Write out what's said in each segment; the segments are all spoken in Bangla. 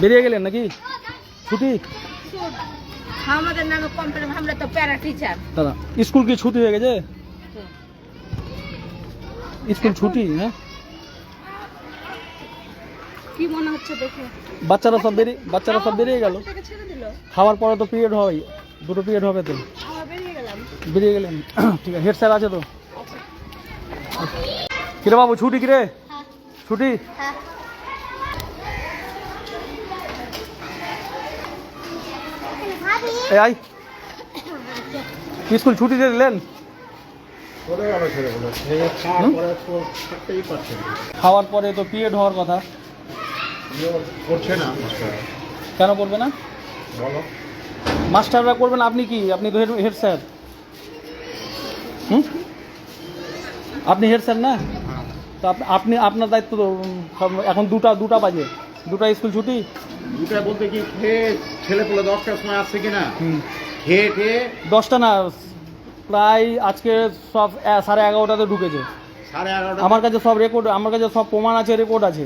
বেরিয়ে গেলেন নাকি? ছুটি? আমাদের নামে কমপ্লেন আমরা তো প্যারা টিচার দাদা স্কুল কি ছুটি হয়ে গেছে? স্কুল ছুটি হ্যাঁ? কি মনে হচ্ছে দেখে? বাচ্চারা সব বেরিয়ে বাচ্চারা সব বেরিয়ে গেল। খাওয়ার পরে তো পিরিয়ড হয় দুটো পিরিয়ড হবে তো। বেরিয়ে বেরিয়ে গেলেন। ঠিক আছে হেড স্যার আছে তো? কিরে বাবু ছুটি কিরে? ছুটি? এই আই স্কুল, ছুটি দিয়ে দিলেন? খাওয়ার পরে তো পিরিয়ড হওয়ার কথা। করছে না কেন করবে না? বলো মাস্টাররা করবেন, আপনি কি? আপনি তো হেড স্যার হুম? আপনি হেড স্যার না? তো আপনি আপনার দায়িত্ব তো এখন দুটা দুটা বাজে। দুটা স্কুল ছুটি? দুটা বলতে কি খেয়ে ছেলে পেলে দশটার সময় আসছে কিনা? খেয়ে খেয়ে দশটা না প্রায় আজকে সব সাড়ে এগারোটাতে ঢুকেছে। সাড়ে এগারোটা আমার কাছে সব রেকর্ড আমার কাছে সব প্রমাণ আছে রেকর্ড আছে।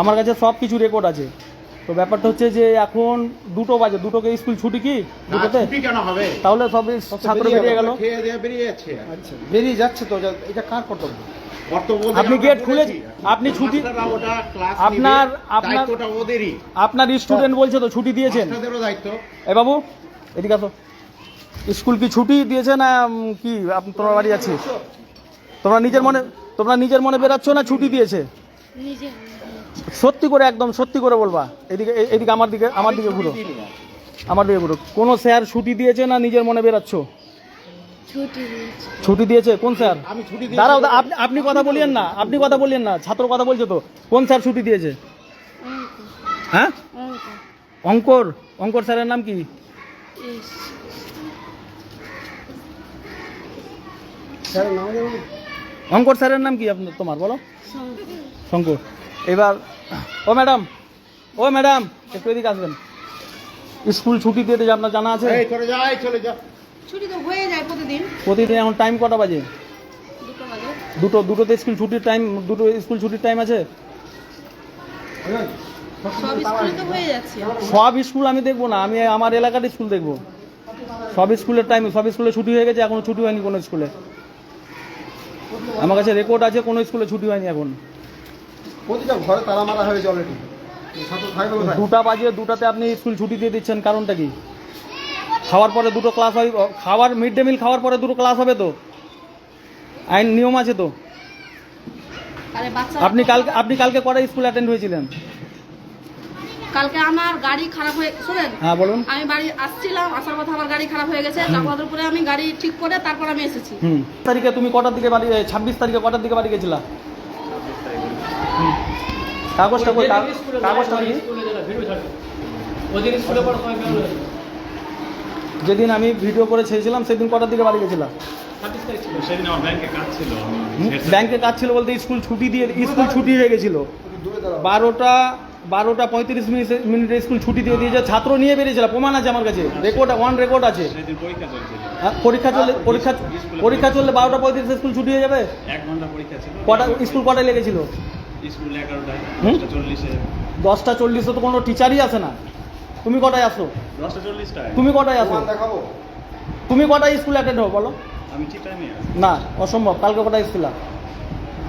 আমার কাছে সব কিছু রেকর্ড আছে। তো ব্যাপারটা হচ্ছে যে এখন দুটো বাজে দুটোকে স্কুল ছুটি কি? দুটোতে? ছুটি কেন হবে? তাহলে সব ছাত্র বেরিয়ে গেল। খেয়ে দিয়ে বেরিয়ে যাচ্ছে। আচ্ছা বেরিয়ে যাচ্ছে তো এটা কার কর্তব্য? কর্তব্য আপনি গেট। খুলেছি, আপনি ছুটি- মাস্টাররা ওটা ক্লাস আপনার- আপনার- দায়িত্বটা ওদেরই। আপনার স্টুডেন্ট বলছে তো ছুটি দিয়েছেন। এ বাবু এদিকে আসো। স্কুল কি ছুটি দিয়েছে না কি তোমার বাড়ি আছে তোমরা নিজের মনে তোমরা নিজের মনে বেরাচ্ছ না ছুটি দিয়েছে? নিজে সত্যি করে একদম সত্যি করে বলবা। এদিকে এদিকে আমার দিকে আমার দিকে ঘুরো। আমার দিকে ঘুরো। কোনো স্যার ছুটি দিয়েছে না নিজের মনে বেরাচ্ছ? ছুটি দিয়েছে। কোন স্যার? আমি দাঁড়াও আপনি আপনি কথা বলিয়েন না আপনি কথা বলিয়েন না ছাত্র কথা বলছে তো। কোন স্যার ছুটি দিয়েছে? হ্যাঁ? অঙ্কর অঙ্কর স্যারের নাম কি? অঙ্কর স্যারের নাম কি আপনার তোমার বলো? শঙ্কর। এবার ও ম্যাডাম ও ম্যাডাম একটু এদিকে আসবেন। স্কুল ছুটি দিতে যে আপনার জানা আছে? এই চলে যাই চলে যা। ছুটি তো হয়ে যায় প্রতিদিন। প্রতিদিন এখন টাইম কটা বাজে? দুটো দুটোতে স্কুল ছুটির টাইম দুটো স্কুল ছুটির টাইম আছে? সব স্কুলে তো হয়ে যাচ্ছে। সব স্কুল আমি দেখব না আমি আমার এলাকার স্কুল দেখব। সব স্কুলের টাইম সব স্কুলে ছুটি হয়ে গেছে এখনও ছুটি হয়নি কোনো স্কুলে। আমার কাছে রেকর্ড আছে কোনো স্কুলে ছুটি হয়নি এখন। প্রতিটা ঘরে তালা মারা হয়েছে অলরেডি ছাত্র থাকবে কোথায়? দুটা বাজে দুটাতে আপনি স্কুল ছুটি দিয়ে দিচ্ছেন কারণটা কি? খাওয়ার পরে দুটো ক্লাস হয় খাওয়ার মিড ডে মিল খাওয়ার পরে দুটো ক্লাস হবে তো? আইন নিয়ম আছে তো? আপনি কালকে আপনি কালকে কটা স্কুল অ্যাটেন্ড হয়েছিলেন? কালকে আমার গাড়ি খারাপ হয়ে শুনেন? হ্যাঁ বলুন। আমি বাড়ি আসছিলাম আসার কথা আমার গাড়ি খারাপ হয়ে গেছে। কাগজের উপরে আমি গাড়ি ঠিক করে তারপর আমি এসেছি। হুম। তারিখে তুমি কটার দিকে বাড়ি ছাব্বিশ তারিখে কটার দিকে বাড়ি গেছিলা। কাগজটা কই? কাগ- কাগজটা কি যেদিন আমি ভিডিও করে ছেড়েছিলাম সেদিন কটার দিকে বাড়ি গেছিলাম ব্যাংকে কাজ ছিল বলতে স্কুল ছুটি দিয়ে স্কুল ছুটি হয়ে গেছিল। বারোটা বারোটা পঁয়ত্রিশ মিনিট মিনিটে স্কুল ছুটি দিয়ে দিয়েছে। ছাত্র নিয়ে বেরিয়েছিল প্রমাণ আছে আমার কাছে। রেকর্ড ওয়ান রেকর্ড আছে। পরীক্ষা হ্যাঁ, পরীক্ষা চললে পরীক্ষা পরীক্ষা চললে বারোটা পঁয়ত্রিশে স্কুল ছুটি হয়ে যাবে? কটা স্কুল কটায় লেগেছিল? স্কুল এগারোটায় দশটা চল্লিশে। দশটা চল্লিশে তো কোনো টিচারই আসে না। তুমি কটায় আসো? দশটা চল্লিশটায়। তুমি কটায় আসো? দেখাবো? তুমি কটায় স্কুল অ্যাটেন্ড হো বলো? আমি ঠিক টাইমে না অসম্ভব। কালকে কটায় এসেছিলা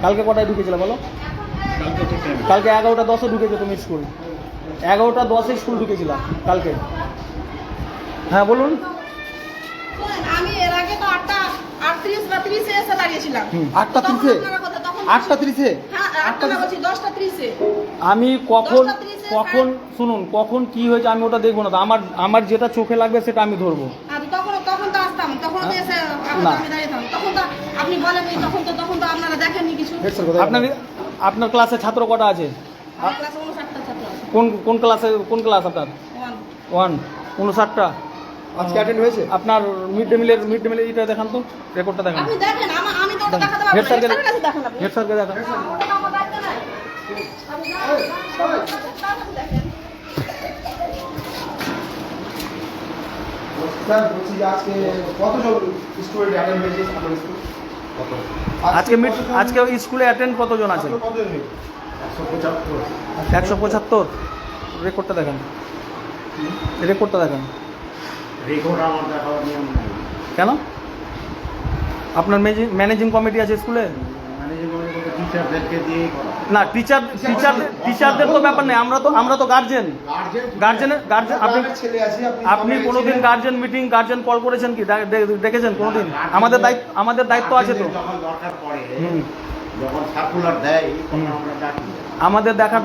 কালকে কটায় ঢুকেছিলে বলো? কালকে এগারোটা দশে ঢুকেছো তুমি স্কুল। এগারোটা দশে স্কুল ঢুকেছিলা কালকে। হ্যাঁ বলুন। আমি এর আগে তো আটটা আটত্রিশ বা ত্রিশে এসে দাঁড়িয়েছিলাম। আটটা ত্রিশে? আটটা ত্রিশে? হ্যাঁ আমি কখন কখন শুনুন কখন কি হয়েছে আমি ওটা দেখব না তো আমার আমার যেটা চোখে লাগবে সেটা আমি ধরবো। আর তখন তখন তো আসতাম তখন তো এসে এখন না। তো আমি দাঁড়িয়ে থাকতাম। তখন তো আপনি বলেননি তখন তো তখন তো আপনারা আপনার আপনার ক্লাসে ছাত্র কটা আছে? আমার ক্লাসে উনষাটটা ছাত্র আছে। কোন কোন ক্লাসে কোন ক্লাস আপনার? ওয়ান। ওয়ান। উনষাটটা? আজকে অ্যাটেন্ড হয়েছে? আপনার মিড ডে মিলের মিড ডে মিলের এটা দেখান তো রেকর্ডটা দেখান। আপনি দেখেন হেড স্যারকে হেড দেখান স্যারকে বলছি আজকে আজকে আজকে ওই স্কুলে অ্যাটেন্ড কতজন আছে একশো পঁচাত্তর। রেকর্ডটা দেখান। রেকর্ডটা দেখান। রেকর্ড আমার দেখাবার নিয়ম কেন? আপনার ম্যানেজিং কমিটি আছে স্কুলে? না টিচার টিচার টিচারদের তো ব্যাপার নেই আমরা তো আমরা তো গার্জেন গার্জেন গার্জেন আপনি আপনি কোনোদিন গার্জেন মিটিং গার্জেন কল করেছেন কি? ডেকেছেন কোনোদিন? আমাদের দায়িত্ব আমাদের দায়িত্ব আছে তো। আমাদের দেখার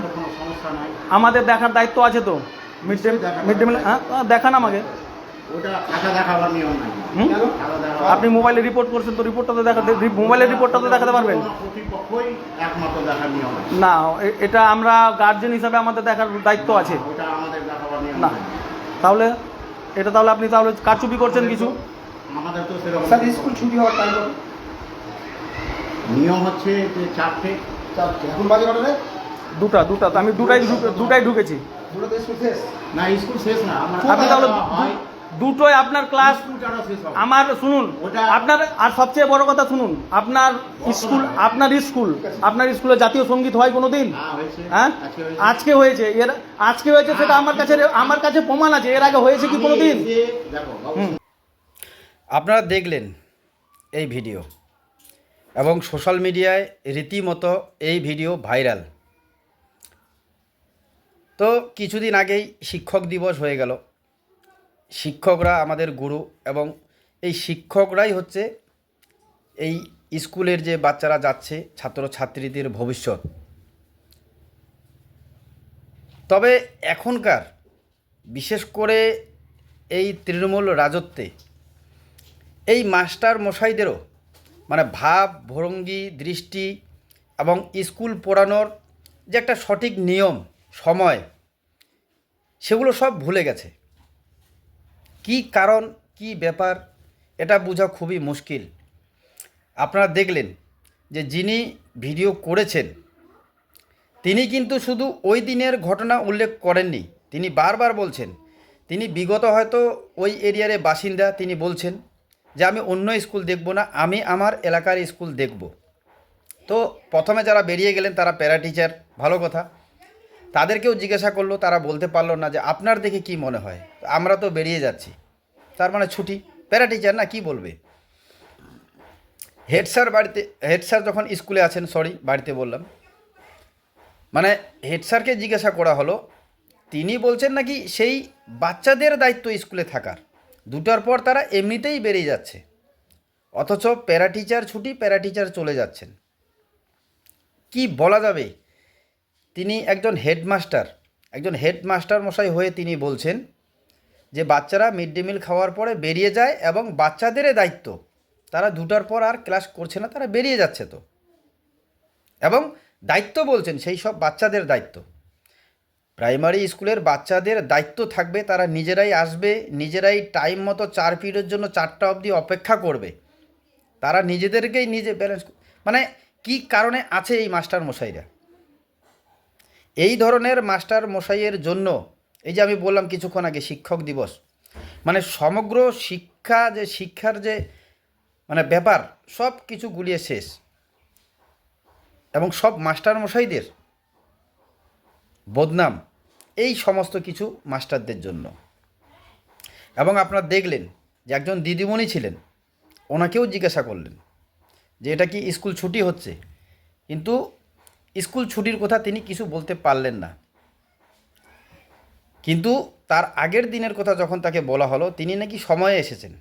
আমাদের দেখার দায়িত্ব আছে তো। Mid day mid day meal হ্যাঁ দেখান আমাকে। আপনি মোবাইলে রিপোর্ট করছেন তো রিপোর্টটা তো দেখা মোবাইলের রিপোর্টটা তো দেখাতে পারবেন? না এটা আমরা গার্জেন হিসাবে আমাদের দেখার দায়িত্ব আছে। ওটা আমাদের দেখাবার নিয়ম না তাহলে এটা তাহলে আপনি তাহলে কারচুপি করছেন কিছু? আমাদের তো স্যার স্কুল ছুটি হওয়ার টাইম নিয়ম হচ্ছে যে চারটে। চারটে। এখন বাজে কটা দুটা দুটা। তো আমি দুটাই ঢুকে- দুটাই ঢুকেছি। দুটোতে স্কুল শেষ? না স্কুল শেষ না। আপনি তাহলে দুটোই আপনার ক্লাস আমার শুনুন আপনার আর সবচেয়ে বড় কথা শুনুন আপনার স্কুল আপনার স্কুল আপনার স্কুলে জাতীয় সংগীত হয় কোনোদিন? হ্যাঁ হয়েছে। হ্যাঁ? আজকে হয়েছে। এর আজকে হয়েছে সেটা আমার কাছে আমার কাছে প্রমাণ আছে। এর আগে হয়েছে কি বাবু, হুম। আপনারা দেখলেন এই ভিডিও এবং সোশ্যাল মিডিয়ায় রীতিমতো এই ভিডিও ভাইরাল। তো কিছুদিন আগেই শিক্ষক দিবস হয়ে গেল। শিক্ষকরা আমাদের গুরু এবং এই শিক্ষকরাই হচ্ছে এই স্কুলের যে বাচ্চারা যাচ্ছে, ছাত্রছাত্রীদের ভবিষ্যৎ। তবে এখনকার, বিশেষ করে এই তৃণমূল রাজত্বে, এই মাস্টার মশাইদেরও মানে ভাব, ভঙ্গি, দৃষ্টি এবং স্কুল পড়ানোর যে একটা সঠিক নিয়ম, সময়, সেগুলো সব ভুলে গেছে। কি কারণ, কি ব্যাপার, এটা বোঝা খুবই মুশকিল। আপনারা দেখলেন যে যিনি ভিডিও করেছেন, তিনি কিন্তু শুধু ওই দিনের ঘটনা উল্লেখ করেননি, তিনি বারবার বলছেন। তিনি বিগত হয়তো ওই এরিয়ারে বাসিন্দা, তিনি বলছেন যে, আমি অন্য স্কুল দেখব না, আমি আমার এলাকার স্কুল দেখব। তো প্রথমে যারা বেরিয়ে গেলেন, তারা প্যারা টিচার ভালো কথা। তাদেরকেও জিজ্ঞাসা করল, তারা বলতে পারল না যে, আপনার দেখে কি মনে হয়? আমরা তো বেরিয়ে যাচ্ছি। তার মানে ছুটি। প্যারা টিচার না, কি বলবে? হেড স্যার বাড়িতে হেড স্যার যখন স্কুলে আছেন সরি বাড়িতে বললাম। মানে হেড স্যারকে জিজ্ঞাসা করা হলো, তিনি বলছেন নাকি সেই বাচ্চাদের দায়িত্ব স্কুলে থাকার। দুটার পর তারা এমনিতেই বেরিয়ে যাচ্ছে। অথচ প্যারা টিচার ছুটি, প্যারা টিচার চলে যাচ্ছেন। কি বলা যাবে? তিনি একজন হেডমাস্টার একজন হেডমাস্টার মশাই হয়ে তিনি বলছেন যে বাচ্চারা মিড ডে মিল খাওয়ার পরে বেরিয়ে যায় এবং বাচ্চাদের দায়িত্ব। তারা দুটার পর আর ক্লাস করছে না, তারা বেরিয়ে যাচ্ছে তো। এবং দায়িত্ব বলছেন, সেই সব বাচ্চাদের দায়িত্ব। প্রাইমারি স্কুলের বাচ্চাদের দায়িত্ব থাকবে, তারা নিজেরাই আসবে, নিজেরাই টাইম মতো চার পিরিয়ডের জন্য চারটা অবধি অপেক্ষা করবে। তারা নিজেদেরকেই নিজে ব্যালেন্স মানে কি কারণে আছে এই মাস্টার মশাইরা এই ধরনের মাস্টার মশাইয়ের জন্য এই যে আমি বললাম কিছুক্ষণ আগে শিক্ষক দিবস মানে সমগ্র শিক্ষা যে, শিক্ষার যে মানে ব্যাপার, সব কিছু গুলিয়ে শেষ। এবং সব মাস্টার মশাইদের বদনাম, এই সমস্ত কিছু মাস্টারদের জন্য। এবং আপনারা দেখলেন যে একজন দিদিমণি ছিলেন, ওনাকেও জিজ্ঞাসা করলেন যে এটা কি স্কুল ছুটি হচ্ছে? কিন্তু স্কুল ছুটির কথা তিনি কিছু বলতে পারলেন না। কিন্তু তার আগের দিনের কথা যখন তাকে বলা হলো, তিনি নাকি সময়ে এসেছেন।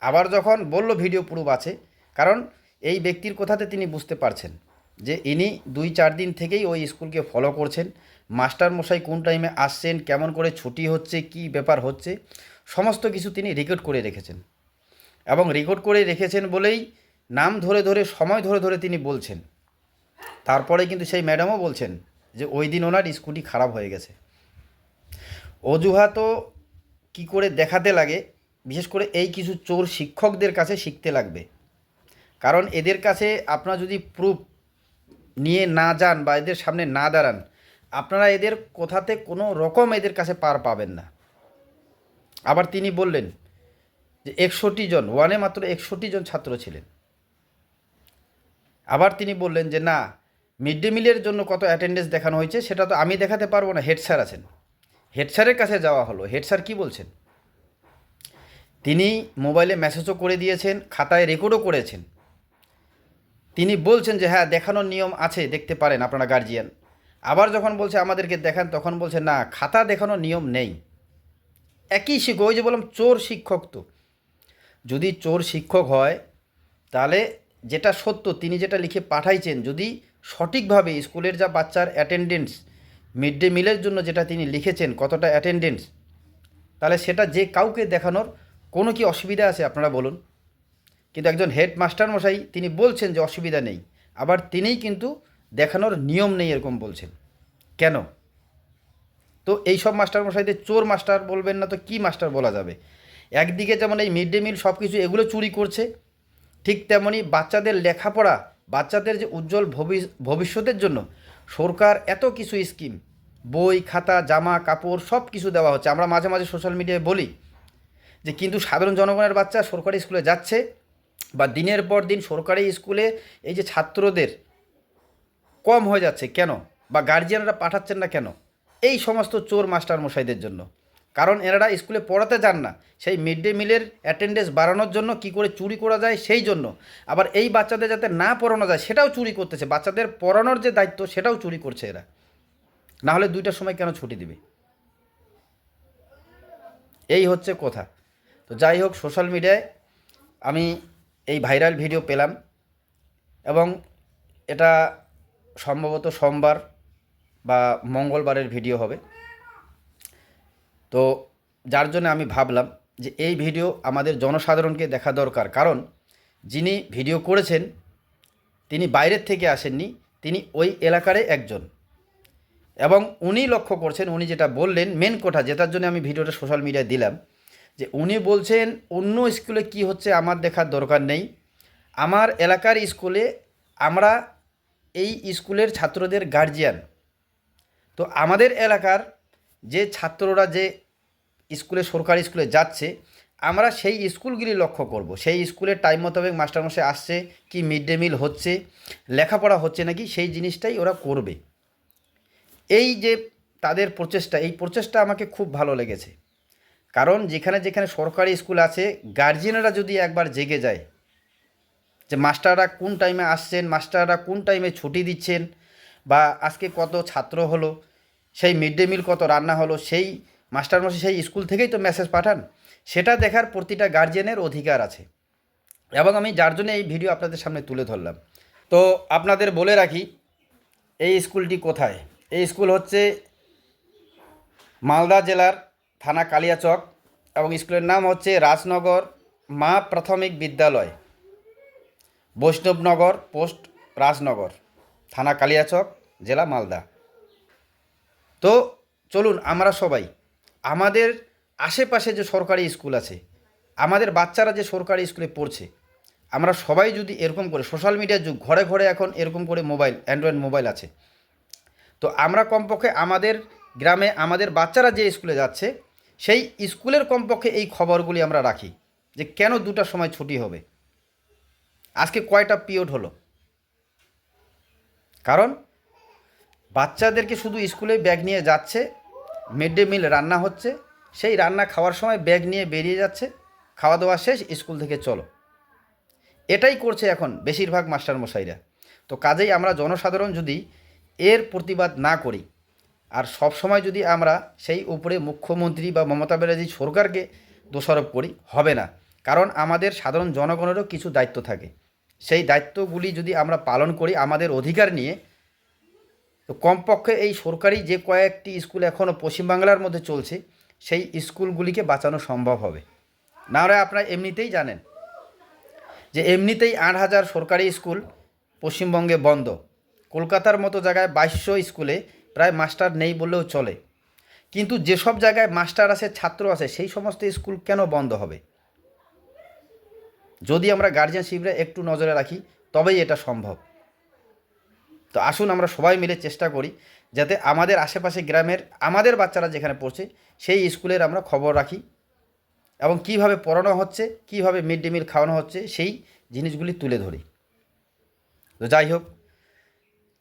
আবার যখন বলল, ভিডিও প্রুফ আছে। কারণ এই ব্যক্তির কথাতে তিনি বুঝতে পারছেন যে ইনি দুই চার দিন থেকেই ওই স্কুলকে ফলো করছেন। মাস্টার মশাই কোন টাইমে আসছেন, কেমন করে ছুটি হচ্ছে, কি ব্যাপার হচ্ছে, সমস্ত কিছু তিনি রেকর্ড করে রেখেছেন। এবং রেকর্ড করে রেখেছেন বলেই নাম ধরে ধরে, সময় ধরে ধরে তিনি বলছেন। তারপরে কিন্তু সেই ম্যাডামও বলছেন যে, ওই দিন ওনার স্কুটি খারাপ হয়ে গেছে। অজুহাতও কি করে দেখাতে লাগে, বিশেষ করে এই কিছু চোর শিক্ষকদের কাছে শিখতে লাগবে। কারণ এদের কাছে আপনারা যদি প্রুফ নিয়ে না যান বা এদের সামনে না দাঁড়ান, আপনারা এদের কোথাতে কোনো রকম এদের কাছে পার পাবেন না। আবার তিনি বললেন যে একষট্টি জন, ওয়ানে মাত্র একষট্টি জন ছাত্র ছিলেন। আবার তিনি বললেন যে না, মিড ডে মিলের জন্য কত অ্যাটেন্ডেন্স দেখানো হয়েছে, সেটা তো আমি দেখাতে পারব না, হেড স্যার আছেন। হেড স্যারের কাছে যাওয়া হলো। হেড স্যার কী বলছেন? তিনি মোবাইলে মেসেজও করে দিয়েছেন, খাতায় রেকর্ডও করেছেন। তিনি বলছেন যে হ্যাঁ দেখানোর নিয়ম আছে, দেখতে পারেন আপনারা গার্জিয়ান আবার যখন বলছে আমাদেরকে দেখান, তখন বলছে, না, খাতা দেখানোর নিয়ম নেই। একই শিক্ষক, ওই যে বললাম, চোর শিক্ষক তো। যদি চোর শিক্ষক হয়, তাহলে যেটা সত্য, তিনি যেটা লিখে পাঠাইছেন, যদি সঠিকভাবে স্কুলের যা বাচ্চার অ্যাটেন্ডেন্স মিড ডে মিলের জন্য যেটা তিনি লিখেছেন, কতটা অ্যাটেন্ডেন্স তাহলে সেটা যে কাউকে দেখানোর কোনো কি অসুবিধা আছে আপনারা বলুন। কিন্তু একজন হেড মাস্টার মশাই তিনি বলছেন যে অসুবিধা নেই, আবার তিনিই কিন্তু দেখানোর নিয়ম নেই এরকম বলছেন। কেন? তো এই সব মাস্টার মশাইদের চোর মাস্টার বলবেন না তো কি মাস্টার বলা যাবে? একদিকে যেমন এই মিড ডে মিল সব কিছু এগুলো চুরি করছে, ঠিক তেমনি বাচ্চাদের লেখাপড়া, বাচ্চাদের যে উজ্জ্বল ভবিষ- ভবিষ্যতের জন্য সরকার এত কিছু স্কিম, বই, খাতা, জামা, কাপড়, সব কিছু দেওয়া হচ্ছে। আমরা মাঝে মাঝে সোশ্যাল মিডিয়ায় বলি যে, কিন্তু সাধারণ জনগণের বাচ্চা সরকারি স্কুলে যাচ্ছে বা দিনের পর দিন সরকারি স্কুলে এই যে ছাত্রদের কম হয়ে যাচ্ছে, কেন? বা গার্জিয়ানরা পাঠাচ্ছেন না কেন? এই সমস্ত চোর মাস্টার মশাইদের জন্য। কারণ এনারা স্কুলে পড়াতে যান না। সেই মিড ডে মিলের অ্যাটেন্ডেন্স বাড়ানোর জন্য কি করে চুরি করা যায় সেই জন্য। আবার এই বাচ্চাদের যাতে না পড়ানো যায় সেটাও চুরি করতেছে। বাচ্চাদের পড়ানোর যে দায়িত্ব সেটাও চুরি করছে এরা। না হলে দুইটার সময় কেন ছুটি দিবে? এই হচ্ছে কথা। তো যাই হোক সোশ্যাল মিডিয়ায় আমি এই ভাইরাল ভিডিও পেলাম এবং এটা সম্ভবত সোমবার বা মঙ্গলবারের ভিডিও হবে। তো যার জন্য আমি ভাবলাম যে এই ভিডিও আমাদের জনসাধারণকে দেখা দরকার। কারণ যিনি ভিডিও করেছেন, তিনি বাইরের থেকে আসেননি, তিনি ওই এলাকারে একজন। এবং উনি লক্ষ্য করছেন, উনি যেটা বললেন মেন কথা, যেটার জন্য আমি ভিডিওটা সোশ্যাল মিডিয়ায় দিলাম, যে উনি বলছেন, অন্য স্কুলে কি হচ্ছে আমার দেখার দরকার নেই। আমার এলাকার স্কুলে আমরা এই স্কুলের ছাত্রদের গার্জিয়ান তো আমাদের এলাকার যে ছাত্ররা যে স্কুলে, সরকারি স্কুলে যাচ্ছে, আমরা সেই স্কুলগুলি লক্ষ্য করব। সেই স্কুলের টাইম মোতাবেক মাস্টারমশাই আসছে কি মিড ডে মিল হচ্ছে, লেখাপড়া হচ্ছে নাকি, সেই জিনিসটাই ওরা করবে। এই যে তাদের প্রচেষ্টা, এই প্রচেষ্টা আমাকে খুব ভালো লেগেছে। কারণ যেখানে যেখানে সরকারি স্কুল আছে গার্জিয়ানরা যদি একবার জেগে যায়, যে মাস্টাররা কোন টাইমে আসছেন, মাস্টাররা কোন টাইমে ছুটি দিচ্ছেন, বা আজকে কত ছাত্র হলো সেই মিড ডে মিল কত রান্না হলো, সেই মাস্টারমশাই সেই স্কুল থেকেই তো মেসেজ পাঠান। সেটা দেখার প্রতিটা গার্জিয়ানের অধিকার আছে। এবং আমি যার জন্য এই ভিডিও আপনাদের সামনে তুলে ধরলাম। তো আপনাদের বলে রাখি, এই স্কুলটি কোথায়? এই স্কুল হচ্ছে মালদা জেলার থানা কালিয়াচক এবং স্কুলের নাম হচ্ছে রাজনগর মা প্রাথমিক বিদ্যালয়, বৈষ্ণবনগর পোস্ট রাজনগর, থানা কালিয়াচক, জেলা মালদা। তো চলুন, আমরা সবাই, আমাদের আশেপাশে যে সরকারি স্কুল আছে, আমাদের বাচ্চারা যে সরকারি স্কুলে পড়ছে, আমরা সবাই যদি এরকম করে সোশ্যাল মিডিয়ার যুগ, ঘরে ঘরে এখন এরকম করে মোবাইল অ্যান্ড্রয়েড মোবাইল আছে। তো আমরা কমপক্ষে আমাদের গ্রামে, আমাদের বাচ্চারা যে স্কুলে যাচ্ছে, সেই স্কুলের কমপক্ষে এই খবরগুলি আমরা রাখি, যে কেন দুটার সময় ছুটি হবে। আজকে কয়টা পিরিয়ড হলো? কারণ বাচ্চাদেরকে শুধু স্কুলে ব্যাগ নিয়ে যাচ্ছে মিড ডে মিল রান্না হচ্ছে, সেই রান্না খাওয়ার সময় ব্যাগ নিয়ে বেরিয়ে যাচ্ছে, খাওয়া দাওয়া শেষ, স্কুল থেকে চলো। এটাই করছে এখন বেশিরভাগ মাস্টারমশাইরা। তো কাজেই আমরা জনসাধারণ যদি এর প্রতিবাদ না করি, আর সব সময় যদি আমরা সেই উপরে মুখ্যমন্ত্রী বা মমতা ব্যানার্জি সরকারকে দোষারোপ করি, হবে না। কারণ আমাদের সাধারণ জনগণেরও কিছু দায়িত্ব থাকে। সেই দায়িত্বগুলি যদি আমরা পালন করি, আমাদের অধিকার নিয়ে তো কমপক্ষে এই সরকারি যে কয়েকটি স্কুল এখনও পশ্চিমবাংলার মধ্যে চলছে, সেই স্কুলগুলিকে বাঁচানো সম্ভব হবে। না হলে আপনারা এমনিতেই জানেন যে এমনিতেই আট হাজার সরকারি স্কুল পশ্চিমবঙ্গে বন্ধ। কলকাতার মতো জায়গায় বাইশশো স্কুলে প্রায় মাস্টার নেই বললেও চলে। কিন্তু যেসব জায়গায় মাস্টার আছে, ছাত্র আছে, সেই সমস্ত স্কুল কেন বন্ধ হবে? যদি আমরা গার্জিয়ানশিপরা একটু নজরে রাখি, তবেই এটা সম্ভব। তো আসুন আমরা সবাই মিলে চেষ্টা করি যাতে আমাদের আশেপাশে গ্রামের আমাদের বাচ্চারা যেখানে পড়ছে, সেই স্কুলের আমরা খবর রাখি এবং কীভাবে পড়ানো হচ্ছে, কীভাবে মিড ডে মিল খাওয়ানো হচ্ছে, সেই জিনিসগুলি তুলে ধরি। তো যাই হোক,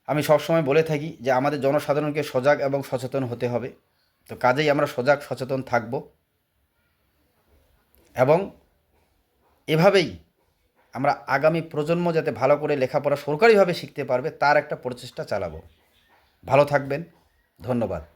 আমি সবসময় বলে থাকি যে আমাদের জনসাধারণকে সজাগ এবং সচেতন হতে হবে। তো কাজেই আমরা সজাগ, সচেতন থাকব এবং এভাবেই আমরা আগামী প্রজন্ম যাতে ভালো করে লেখাপড়া সরকারিভাবে শিখতে পারবে, তার একটা প্রচেষ্টা চালাবো। ভালো থাকবেন। ধন্যবাদ।